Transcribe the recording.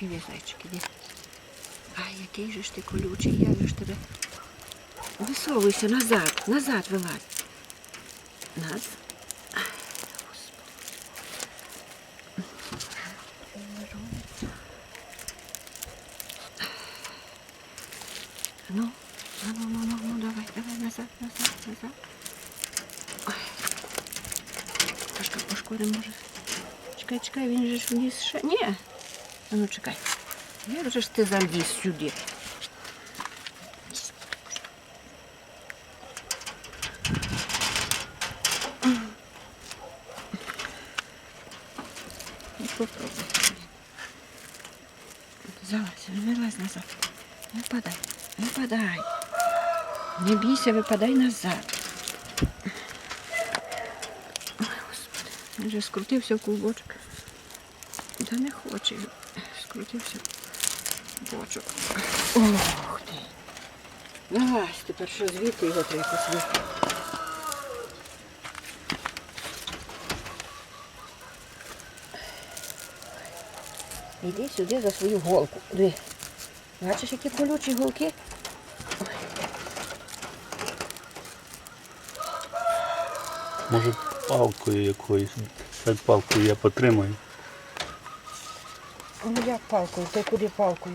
Зайчик. Ай, який же ж ти колючий, же ж тебе. Висовуйся назад, назад вилазь. Нас. Ну, ну, ну, ну, ну, давай, давай, назад, назад, назад. Ой. Пашка пошкоди може. Чекай, чекай, він же ж вніс ще. Ні. Ну чекай. Як же ж ти заліз сюди? Ну, попробуй. Залазь, вилазь назад. Випадай, випадай. Не бійся, випадай назад. Ой, Господи, він вже скрутився в клубочок. Та не хоче. Скрутився бочок. Ох ти. Вилазь, тепер що звідти його треба якось ви- Іди сюди за свою голку. Диви. Бачиш, які колючі голки? Може палкою якоюсь. Дай палкою я потримаю. Ну як палкою? то куди палкою?